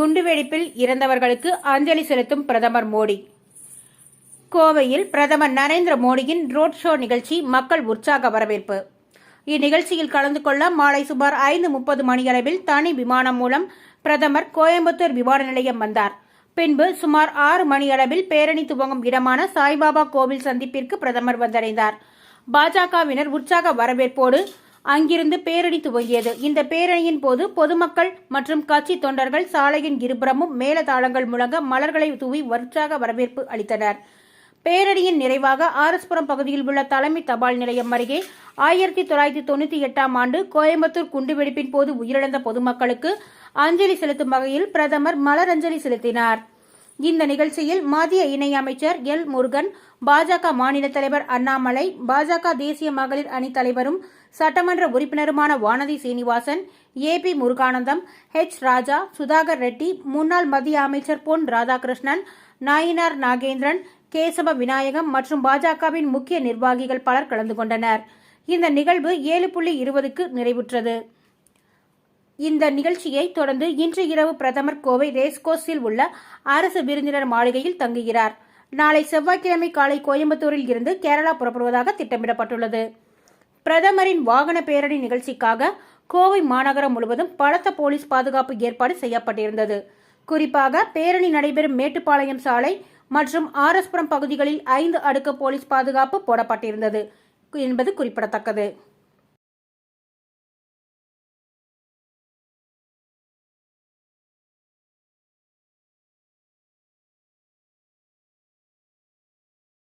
குண்டுவெடிப்பில் இறந்தவர்களுக்கு அஞ்சலி செலுத்தும் பிரதமர் மோடி. கோவையில் பிரதமர் நரேந்திர மோடியின் ரோட் ஷோ நிகழ்ச்சி மக்கள் உற்சாக வரவேற்பு. இந்நிகழ்ச்சியில் கலந்து கொள்ள மாலை சுமார் ஐந்து முப்பது மணியளவில் தனி விமானம் மூலம் பிரதமர் கோயம்புத்தூர் விமான நிலையம் வந்தார். பின்பு சுமார் ஆறு மணியளவில் பேரணி துவங்கும் இடமான சாய்பாபா கோவில் சந்திப்பிற்கு பிரதமர் வந்தடைந்தார். பாஜகவினர் உற்சாக வரவேற்போடு அங்கிருந்து பேரணி துவங்கியது. இந்த பேரணியின் போது பொதுமக்கள் மற்றும் கட்சி தொண்டர்கள் சாலையின் இருபுறமும் மேலதாளங்கள் முழங்க மலர்களை தூவி உற்சாக வரவேற்பு அளித்தனர். பேரணியின் நிறைவாக ஆரஸ்புரம் பகுதியில் உள்ள தலைமை தபால் நிலையம் அருகே ஆயிரத்தி தொள்ளாயிரத்தி தொண்ணூற்றி எட்டாம் ஆண்டு கோயம்புத்தூர் குண்டுவெடிப்பின் போது உயிரிழந்த பொதுமக்களுக்கு அஞ்சலி செலுத்தும் வகையில் பிரதமர் மலரஞ்சலி செலுத்தினார். இந்த நிகழ்ச்சியில் மத்திய இணையமைச்சர் எல் முருகன் பாஜக மாநில தலைவர் அண்ணாமலை பாஜக தேசிய மகளிர் அணி தலைவரும் சட்டமன்ற உறுப்பினருமான Vanathi Srinivasan A P Muruganandam H Raja Sudhakar Reddy முன்னாள் மத்திய அமைச்சர் பொன் ராதாகிருஷ்ணன் நாயினார் நாகேந்திரன் கேசவ விநாயகம் மற்றும் பாஜகவின் முக்கிய நிர்வாகிகள் பலர் கலந்து கொண்டனர். இந்த நிகழ்வு ஏழு புள்ளி இருபதுக்கு நிறைவுற்றது. இந்த நிகழ்ச்சியை தொடர்ந்து இன்று இரவு பிரதமர் கோவை ரேஸ்கோஸில் உள்ள அரசு விருந்தினர் மாளிகையில் தங்குகிறார். நாளை செவ்வாய்க்கிழமை காலை கோயம்புத்தூரில் இருந்து கேரளா புறப்படுவதாக திட்டமிடப்பட்டுள்ளது. பிரதமரின் வாகன பேரணி நிகழ்ச்சிக்காக கோவை மாநகரம் முழுவதும் பலத்த போலீஸ் பாதுகாப்பு ஏற்பாடு செய்யப்பட்டிருந்தது. குறிப்பாக பேரணி நடைபெறும் மேட்டுப்பாளையம் சாலை மற்றும் ஆர்எஸ்புரம் பகுதிகளில் ஐந்து அடுக்கு போலீஸ் பாதுகாப்பு போடப்பட்டிருந்தது என்பது குறிப்பிடத்தக்கது.